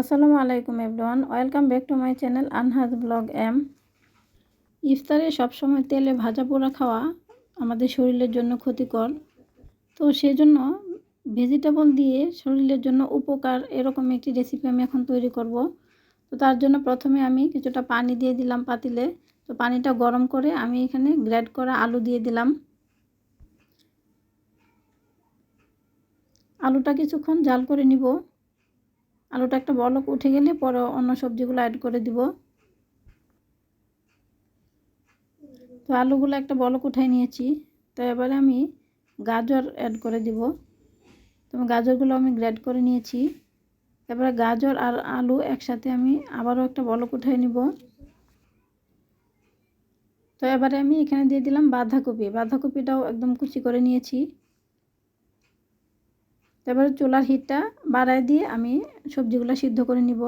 আসসালামু আলাইকুম everyone, welcome back to my channel Anhaj vlog M. ইফতারে সবসময় তেলে ভাজা পোড়া খাওয়া আমাদের শরীরের জন্য ক্ষতিকর। তো সেজন্য ভেজিটেবল দিয়ে শরীরের জন্য উপকার এরকম একটি রেসিপি আমি এখন তৈরি করব। তো তার জন্য প্রথমে আমি কিছুটা পানি দিয়ে দিলাম পাতিলে। তো পানিটা গরম করে আমি এখানে গ্রেড করা আলু দিয়ে দিলাম। আলুটা কিছুক্ষণ জাল করে নিব। আলুটা একটা বলক উঠে গেলে পরে অন্য সবজিগুলো অ্যাড করে দিব। তো আলুগুলো একটা বলক উঠাই নিয়েছি। তো এবারে আমি গাজর অ্যাড করে দিব। তো গাজরগুলো আমি গ্রেড করে নিয়েছি। এবারে গাজর আর আলু একসাথে আমি আবারও একটা বলক উঠাই নিব। তো এবারে আমি এখানে দিয়ে দিলাম বাঁধাকপি। বাঁধাকপিটাও একদম কুচি করে নিয়েছি। এবারে চুলার হিটটা বাড়ায় দিয়ে আমি সবজিগুলো সিদ্ধ করে নিব।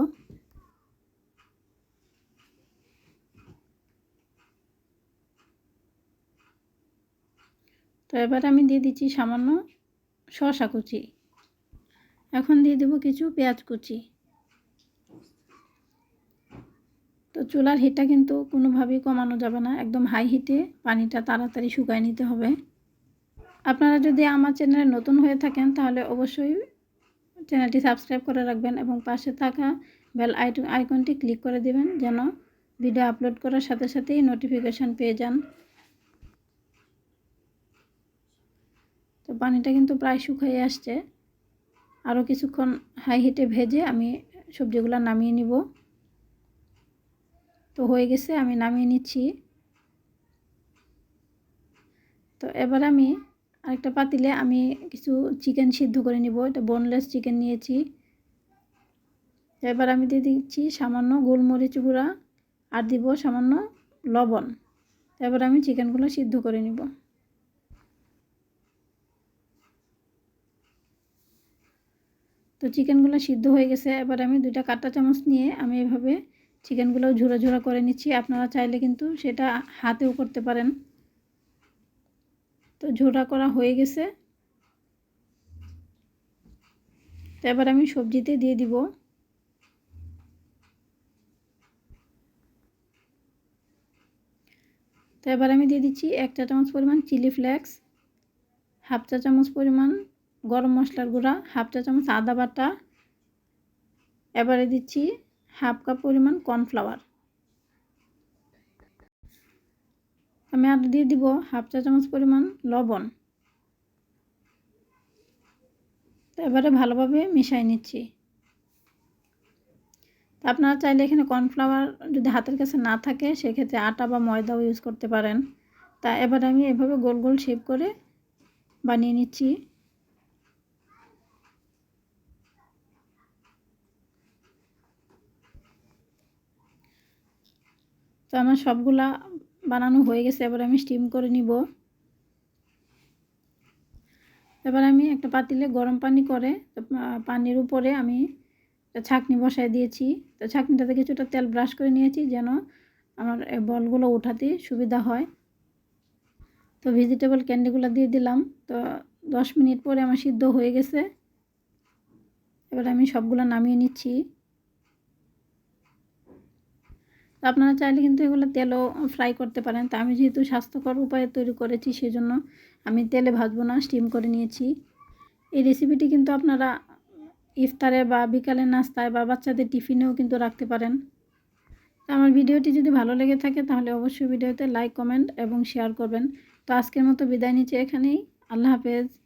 তো এবার আমি দিয়ে দিচ্ছি সামান্য শশা কুচি। এখন দিয়ে দেবো কিছু পেঁয়াজ কুচি। তো চুলার হিটটা কিন্তু কোনোভাবেই কমানো যাবে না, একদম হাই হিটে পানিটা তাড়াতাড়ি শুকায় নিতে হবে। আপনারা যদি আমার চ্যানেলে নতুন হয়ে থাকেন, তাহলে অবশ্যই চ্যানেলটি সাবস্ক্রাইব করে রাখবেন এবং পাশে থাকা বেল আইকনটি ক্লিক করে দেবেন, যেন ভিডিও আপলোড করার সাথে সাথেই নোটিফিকেশান পেয়ে যান। তো পানিটা কিন্তু প্রায় শুকিয়ে আসছে। আরও কিছুক্ষণ হাই হিটে ভেজে আমি সবজিগুলো নামিয়ে নিব। তো হয়ে গেছে, আমি নামিয়ে নিচ্ছি। তো এবার আমি আরেকটা পাতিলে আমি কিছু চিকেন সিদ্ধ করে নিব। এটা বোনলেস চিকেন নিয়েছি। এবার আমি দিয়ে দিচ্ছি সামান্য গোলমরিচ গুঁড়া আর দিব সামান্য লবণ। এবার আমি চিকেনগুলো সিদ্ধ করে নিব। তো চিকেনগুলো সিদ্ধ হয়ে গেছে। এবার আমি দুইটা কাঁটা চামচ নিয়ে আমি এভাবে চিকেনগুলো ঝুরা ঝুরা করে নিচ্ছি। আপনারা চাইলে কিন্তু সেটা হাতেও করতে পারেন। তো ঝোড়া করা হয়ে গেছে। তো এবার আমি সবজিতে দিয়ে দিব। তো এবার আমি দিয়ে দিচ্ছি এক চা চামচ পরিমাণ চিলি ফ্লেক্স, হাফ চা চামচ পরিমাণ গরম মশলার গুঁড়া, হাফ চা চামচ আদা বাটা, এবারে দিচ্ছি হাফ কাপ পরিমাণ কর্নফ্লাওয়ার। আমি আর দিয়ে দিব হাফ চা চামচ পরিমাণ লবণ। তো এবারে ভালোভাবে মিশাই নিচ্ছি। আপনারা চাইলে এখানে কর্নফ্লাওয়ার যদি হাতের কাছে না থাকে, সেক্ষেত্রে আটা বা ময়দাও ইউজ করতে পারেন। তা এবার আমি এভাবে গোল গোল শেপ করে বানিয়ে নিচ্ছি। তো আমার সবগুলা বানানো হয়ে গেছে, এবার আমি স্টিম করে নিব। এবার আমি একটা পাতিলে গরম পানি করে পানির উপরে আমি ছাঁকনি বসাই দিয়েছি। তো ছাকনিটাতে কিছুটা তেল ব্রাশ করে নিয়েছি যেন আমার বলগুলো উঠাতে সুবিধা হয়। তো ভেজিটেবল ক্যান্ডিগুলো দিয়ে দিলাম। তো দশ মিনিট পরে আমার সিদ্ধ হয়ে গেছে। এবার আমি সবগুলো নামিয়ে নিচ্ছি। তো আপনারা চাইলে কিন্তু এগুলো তেলও ফ্রাই করতে পারেন। তা আমি যেহেতু স্বাস্থ্যকর উপায়ে তৈরি করেছি, সেজন্য আমি তেলে ভাজবো না স্টিম করে নিয়েছি। এই রেসিপিটি কিন্তু আপনারা ইফতারে বা বিকালে নাস্তায় বা বাচ্চাদের টিফিনেও কিন্তু রাখতে পারেন। আমার ভিডিওটি যদি ভালো লেগে থাকে, তাহলে অবশ্যই ভিডিওতে লাইক কমেন্ট এবং শেয়ার করবেন। তো আজকের মতো বিদায় নিচ্ছি এখানেই। আল্লাহ হাফেজ।